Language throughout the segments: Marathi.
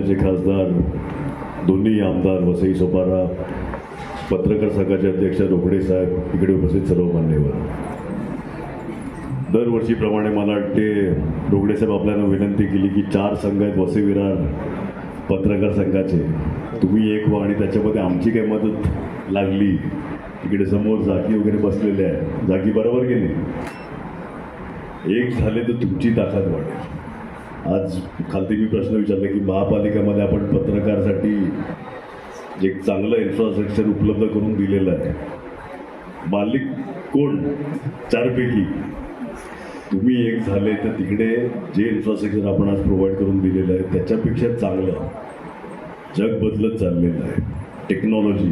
जिल्ह्याचे खासदार दोन्ही आमदार वसई सोपारा पत्रकार संघाचे अध्यक्ष रोकडे साहेब इकडे उपस्थित सर्व मान्यवर. दरवर्षीप्रमाणे मला वाटते रोकडे साहेब आपल्याला विनंती केली की चार संघ आहेत वसई विरार पत्रकार संघाचे. तुम्ही एक व्हा आणि त्याच्यामध्ये आमची काही मदत लागली. इकडे समोर जागी वगैरे बसलेले आहे. जागी बरोबर गेली. एक झाले तर तुमची ताकद वाढेल. आज खालती मी प्रश्न विचारला की महापालिकेमध्ये आपण पत्रकारसाठी एक चांगलं इन्फ्रास्ट्रक्चर उपलब्ध करून दिलेलं आहे. मालिक कोण? चारपैकी तुम्ही एक झाले तर तिकडे जे इन्फ्रास्ट्रक्चर आपण आज प्रोव्हाइड करून दिलेलं आहे त्याच्यापेक्षा चांगलं जग बदलत चाललेलं आहे. टेक्नॉलॉजी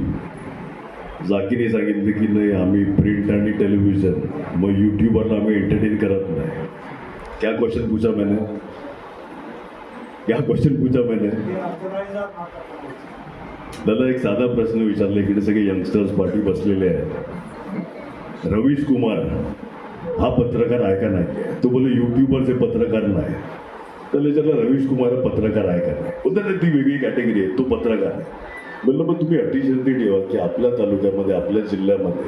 जाकीने सांगितलं की नाही आम्ही प्रिंट आणि टेलिव्हिजन मग यूट्यूबरला आम्ही एंटरटेन करत नाही. क्या क्वेश्चन पूछा मैंने. या क्वेश्चन पूछा मैंने दादा एक साधा प्रश्न विचारला इकडे सगळे यंगस्टर्स पार्टी बसलेले आहेत. रवीश कुमार हा पत्रकार आहे का नाही? तो बोले युट्यूबरचे पत्रकार नाही. तर त्याच्यातला रवीश कुमार पत्रकार आहे का नाही? बोलतात "नाही, ती वेगळी कॅटेगरी आहे तो पत्रकार आहे. म्हणलं मग तुम्ही अटीशर्ती ठेवा की आपल्या तालुक्यामध्ये आपल्या जिल्ह्यामध्ये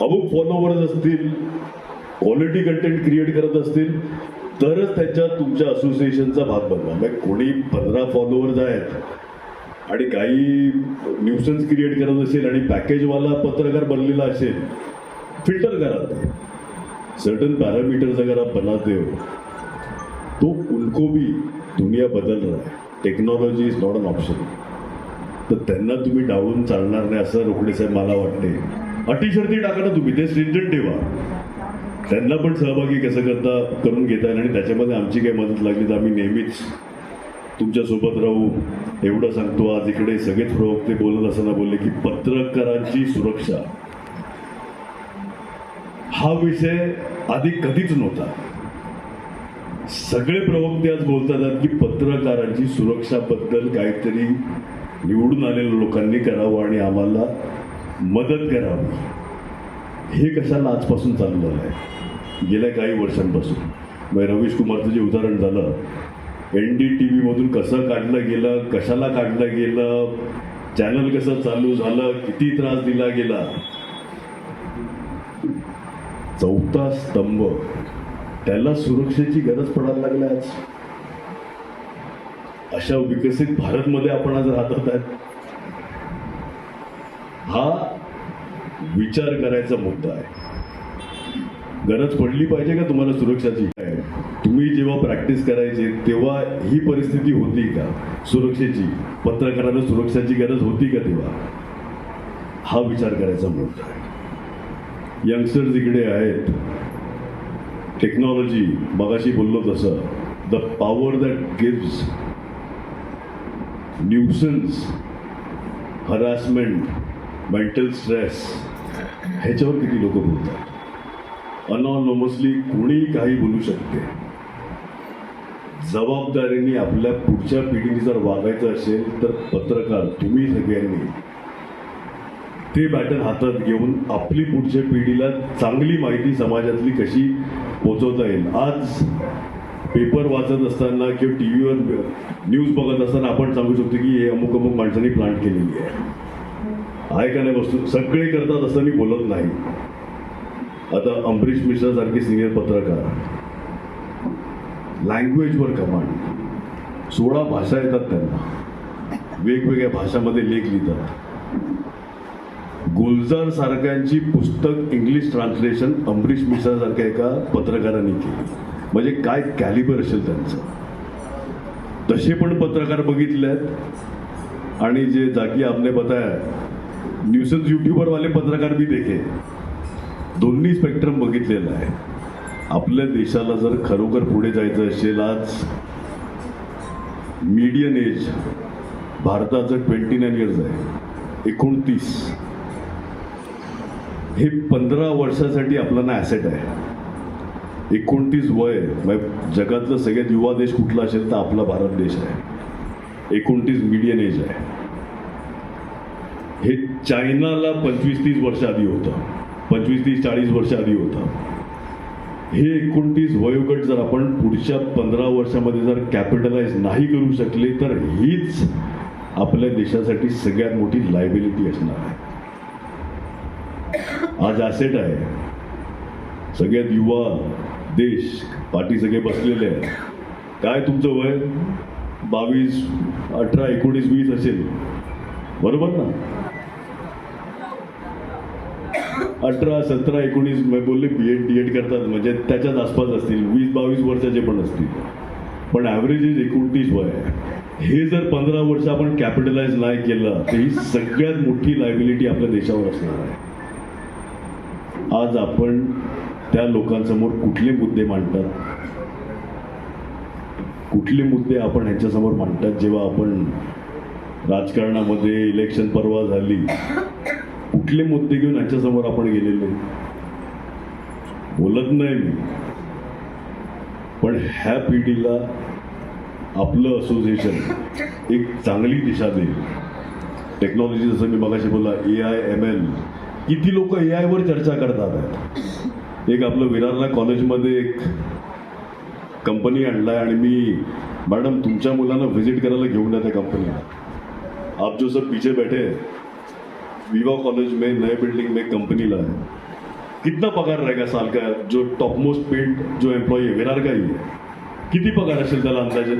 अमुक फॉलोवर्स असतील क्वालिटी कंटेंट क्रिएट करत असतील तरच त्याच्या तुमच्या असोसिएशनचा भाग बनवा. मग कोणी पंधरा फॉलोअर्स आहेत आणि काही न्यूसन्स क्रिएट करत असेल आणि पॅकेजवाला पत्रकार बनलेला असेल फिल्टर करा. सर्टन पॅरामीटर्स अगर आप बनाते हो तो उनको भी दुनिया बदल रहा है. Technology is not an option तर त्यांना तुम्ही डावून चालणार नाही असं रोकडे साहेब मला वाटते. अटी शर्ती टाका ना तुम्ही ते स्ट्रिंजंट ठेवा. त्यांना पण सहभागी कसं करता करून घेता येईल आणि त्याच्यामध्ये आमची काही मदत लागली तर आम्ही नेहमीच तुमच्यासोबत राहू. एवढं सांगतो आज इकडे सगळेच प्रवक्ते बोलत असताना बोलले की पत्रकारांची सुरक्षा. हा विषय आधी कधीच नव्हता. सगळे प्रवक्ते आज बोलतात की पत्रकारांची सुरक्षाबद्दल काहीतरी निवडून आलेल्या लोकांनी करावं आणि आम्हाला मदत करावी. हे कशाला आजपासून चालू झालं आहे? गेल्या काही वर्षांपासून. मग रवीश कुमारचं जे उदाहरण झालं एन डी टी व्हीमधून कसं काढलं गेलं कशाला काढलं गेलं चॅनल कसं चालू झालं किती त्रास दिला गेला? चौथा स्तंभ. त्याला सुरक्षेची गरज पडायला लागली आज. अशा विकसित भारतमध्ये आपण आज राहत आहेत. हा विचार करायचा मुद्दा आहे. गरज पडली पाहिजे का तुम्हाला सुरक्षाची? काय तुम्ही जेव्हा प्रॅक्टिस करायचे तेव्हा ही परिस्थिती होती का? सुरक्षेची पत्रकारांना सुरक्षाची गरज होती का तेव्हा? हा विचार करायचा मुद्दा आहे. यंगस्टर्स इकडे आहेत. टेक्नॉलॉजी मगाशी बोललो तसं. The power that gives nuisance harassment mental stress ह्याच्यावर किती लोक बोलतात. अनॉनॉमसली कोणी काही बोलू शकते. जबाबदारीने आपल्या पुढच्या पिढीने जर वागायचं असेल तर पत्रकार तुम्ही सगळ्यांनी ते बॅटन हातात घेऊन आपली पुढच्या पिढीला चांगली माहिती समाजातली कशी पोचवता येईल. आज पेपर वाचत असताना किंवा टी व्हीवर न्यूज बघत असताना आपण सांगू शकतो की हे अमुक अमुक माणसांनी प्लांट केलेली आहे. आहे का नाही वस्तू सगळे करतात असं मी बोलत नाही. आता अंबरीश मिश्रा सारखे सिनियर पत्रकार. लँग्वेजवर कमांड सोळा भाषा येतात त्यांना. वेगवेगळ्या भाषामध्ये लेख लिहितात. गुलजार सारख्यांची पुस्तक इंग्लिश ट्रान्सलेशन अंबरीश मिश्रा सारख्या एका पत्रकारांनी केली. म्हणजे काय कॅलिबर असेल त्यांचं. तसे पण पत्रकार बघितले आहेत आणि जे जागी आपने बताया न्यूसन्स युट्यूबर वाले पत्रकार भी देखे. दोन्ही स्पेक्ट्रम बघितलेलं आहे. आपल्या देशाला जर खरोखर पुढे जायचं असेल आज मीडियन एज भारताचं ट्वेंटी नाईन इयर्स आहे. एकोणतीस. हे पंधरा वर्षासाठी आपल्याला ॲसेट आहे. एकोणतीस वय म्हणजे जगातलं सगळ्यात युवा देश कुठला असेल तर आपला भारत देश आहे. एकोणतीस मीडियन एज आहे. हे चायनाला पंचवीस तीस वर्ष आधी होतं. पंचवीस तीस चाळीस वर्ष आधी होतं. हे एकोणतीस वयोगट जर आपण पुढच्या पंधरा वर्षामध्ये जर कॅपिटलाइज नाही करू शकले तर हीच आपल्या देशासाठी सगळ्यात मोठी लायबिलिटी असणार आहे. आज ॲसेट आहे. सगळ्यात युवा देश पाठी सगळे बसलेले आहेत. काय तुमचं वय? बावीस अठरा एकोणीस वीस असेल. बरोबर ना? अठरा सतरा एकोणीस बोलले बी एड डी एड करतात म्हणजे त्याच्याच आसपास असतील. वीस बावीस वर्षाचे पण असतील. पण ॲव्हरेज इज एकोणतीस वय हे जर पंधरा वर्ष आपण कॅपिटलाइज नाही केलं तर ही सगळ्यात मोठी लायबिलिटी आपल्या देशावर असणार आहे. आज आपण त्या लोकांसमोर कुठले मुद्दे मांडतात? कुठले मुद्दे आपण ह्याच्यासमोर मांडतात? जेव्हा आपण राजकारणामध्ये इलेक्शन परवा झाली कुठले मुद्दे घेऊन यांच्यासमोर आपण गेलेले? बोलत नाही मी. पण ह्या पिढीला आपलं असोसिएशन एक चांगली दिशा देईल. टेक्नॉलॉजी जसं मी मगाशी बोलला ए आय एम एल किती लोक ए आयवर चर्चा करतात आहेत. एक आपलं विरारला कॉलेजमध्ये एक कंपनी आणलाय आणि मी मॅडम तुमच्या मुलांना व्हिजिट करायला घेऊन या त्या कंपनीला. आप जो सब पीछे बैठे विवा कॉलेज में नए बिल्डिंग में कंपनी ला है। कितना पगार रहेगा साल का? जो टॉप मोस्ट पेड जो एम्प्लॉई है विरार का ही है। किती पगार असेल त्याला अंदाजे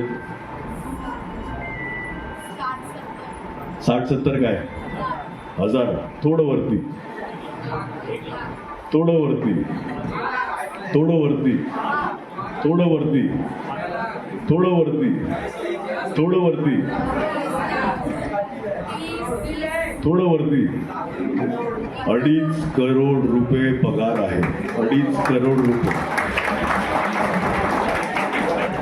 साठ सत्तर काय हज़ार। थोडं वरती। थोडं वरती। थोडं वरती। थोडं वरती। थोडं वरती। थोडं वरती। थोडं वरती अडीच करोड रुपये पगार आहे. अडीच करोड रुपये.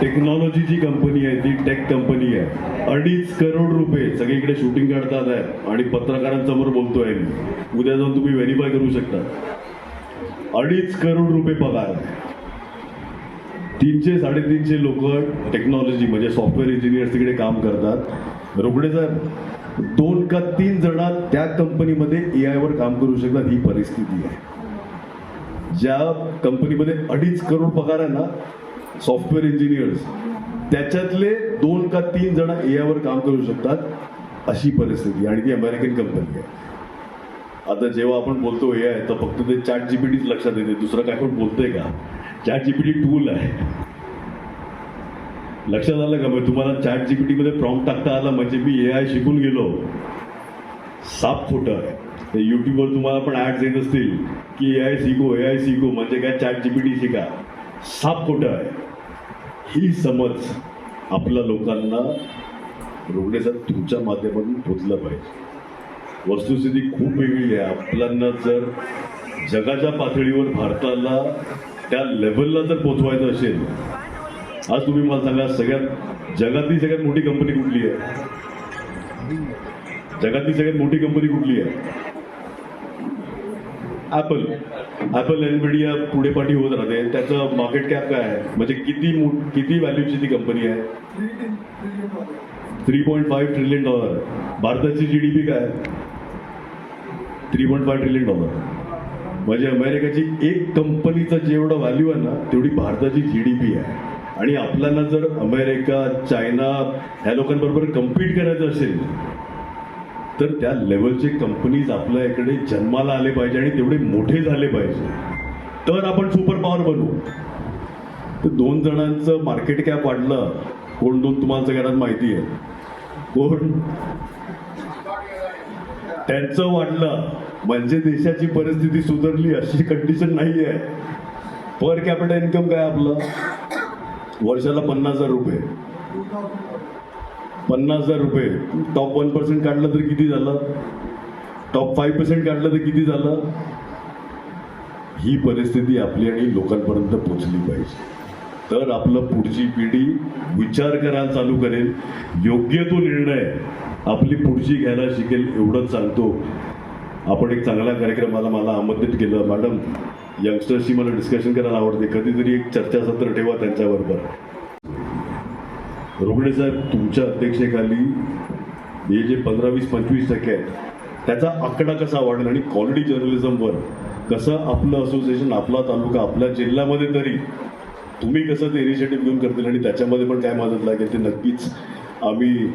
टेक्नॉलॉजीची कंपनी आहे ती टेक कंपनी आहे. अडीच करोड रुपये. सगळीकडे शूटिंग काढतात आहे. आणि पत्रकारांसमोर बोलतोय मी. उद्या जाऊन तुम्ही व्हेरीफाय करू शकता. अडीच करोड रुपये पगार आहे. तीनशे साडेतीनशे लोक टेक्नॉलॉजी म्हणजे सॉफ्टवेअर इंजिनियर्स तिकडे काम करतात. रोकडे साहेब दोन का तीन जण त्या कंपनीमध्ये ए आयवर काम करू शकतात ही परिस्थिती आहे. ज्या कंपनीमध्ये अडीच करोड पगार आहे ना सॉफ्टवेअर इंजिनियर्स त्याच्यातले दोन का तीन जण ए आयवर काम करू शकतात अशी परिस्थिती आणि ती अमेरिकन कंपनी आहे. आता जेव्हा आपण बोलतो ए आय तर फक्त ते चॅट जीपीटीच लक्षात येते. दुसरं काय पण बोलतोय का? चॅट जीपीटी टूल आहे. लक्षात आलं का? म्हणजे तुम्हाला चॅट जीपीटी मध्ये प्रॉम्प्ट टाकता आला. म्हणजे मी ए आय शिकून गेलो. साप खोटं आहे ते युट्यूबवर तुम्हाला पण ऍड्स येत असतील की ए आय शिको ए आय शिको. म्हणजे काय? चॅट जीपीटी शिका. साप खोटं आहे ही समज आपल्या लोकांना रोगण्याचा तुमच्या माध्यमातून पोचलं पाहिजे. वस्तुस्थिती खूप वेगळी आहे. आपल्यांना जर जगाच्या पातळीवर भारताला त्या लेवलला जर पोचवायचं असेल आज तुम्ही मला सांगा सगळ्यात जगातली सगळ्यात मोठी कंपनी कुठली आहे? जगातली सगळ्यात मोठी कंपनी कुठली आहे? ॲपल ॲपल एनबीडिया पुढे पाठी होत राहते. त्याचं मार्केट कॅप काय आहे? म्हणजे किती मो- किती व्हॅल्यूची ती कंपनी आहे? Three point five trillion dollar भारताची जी डी पी काय? Three point five trillion dollar म्हणजे अमेरिकेची एक कंपनीचं जेवढं व्हॅल्यू आहे ना तेवढी भारताची जी डी पी आहे. आणि आपल्याला जर अमेरिका चायना ह्या लोकांबरोबर कम्पीट करायचं असेल तर त्या लेवलचे कंपनीज आपल्या इकडे जन्माला आले पाहिजे आणि तेवढे मोठे झाले पाहिजे. तर आपण सुपर पॉवर बनू. तर दोन जणांचं मार्केट कॅप वाढलं. कोण दोन तुम्हाला सगळ्यांना माहिती आहे? कोण? त्यांचं वाढलं. म्हणजे देशाची परिस्थिती सुधारली अशी कंडिशन नाही आहे पर कॅपिटल इन्कम काय आपलं? वर्षाला पन्नास हजार रुपये. पन्नास हजार रुपये. टॉप वन पर्सेंट काढलं तर किती झालं? टॉप फाईव्ह पर्सेंट काढलं तर किती झालं? ही परिस्थिती आपली आणि लोकांपर्यंत पोचली पाहिजे. तर आपलं पुढची पिढी विचार करायला चालू करेल. योग्य तो निर्णय आपली पुढची घ्यायला शिकेल एवढंच सांगतो. आपण एक चांगला कार्यक्रमाला मला आमंत्रित केलं. मॅडम यंगस्टर्सशी मला डिस्कशन करायला आवडते. कधीतरी एक चर्चासत्र ठेवा त्यांच्याबरोबर. रुग्णे साहेब तुमच्या अध्यक्षेखाली हे जे पंधरा वीस पंचवीस टक्के आहेत त्याचा आकडा कसा वाढेल आणि क्वालिटी जर्नलिझमवर कसं आपलं असोसिएशन आपला तालुका आपल्या जिल्ह्यामध्ये तरी तुम्ही कसं ते इनिशिएटिव्ह घेऊन करतील आणि त्याच्यामध्ये पण काय मदत लागेल ते नक्कीच आम्ही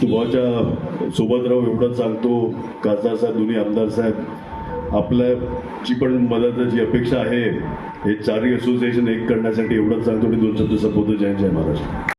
तुम्हाच्या सोबत राहू एवढंच सांगतो. खासदार साहेब दोन्ही आमदार साहेब आपल्याची पण मदताची अपेक्षा आहे हे चारही असोसिएशन एक करण्यासाठी एवढंच सांगतो आणि दोन शब्द संपवतो. जय जय महाराष्ट्र.